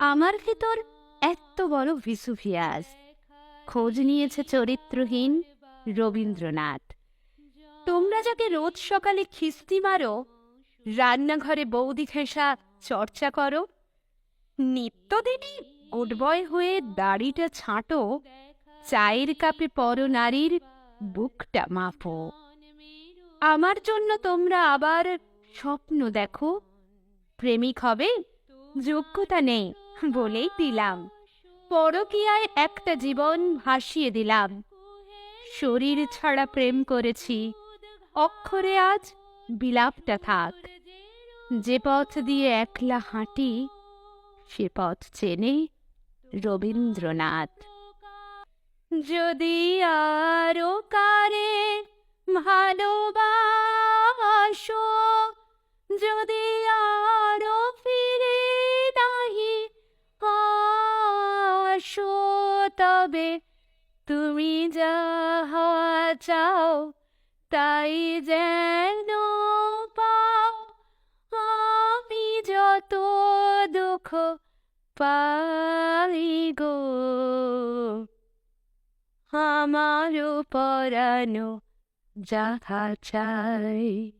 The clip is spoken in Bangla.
আমার ভেতর এত বড় ভিসুভিয়াস। খোঁজ নিয়েছে চরিত্রহীন রবীন্দ্রনাথ। তোমরা যাকে রোজ সকালে খিস্তি মারো, রান্নাঘরে বৌদি ঘেঁষা চর্চা করো, নিত্যদিনই গুড হয়ে দাড়িটা ছাঁটো, চায়ের কাপে পর নারীর বুকটা মাপো। আমার জন্য তোমরা আবার স্বপ্ন দেখো, প্রেমিক হবে যোগ্যতা নেই, বলেই দিলাম। পরকীয়ায় একটা জীবন ভাসিয়ে দিলাম। শরীর ছাড়া প্রেম করেছি। অক্ষরে আজ বিলাপটা থাক। যে পথ দিয়ে একলা হাঁটি, সে পথ চেনে রবীন্দ্রনাথ। যদি আরও কারে ভালোবাসো, যদি তবে তুমি যাহা চাও, তাই যেন পাও। আমি যত দুঃখ পাই গো আমারও পরানো যাহা চাই।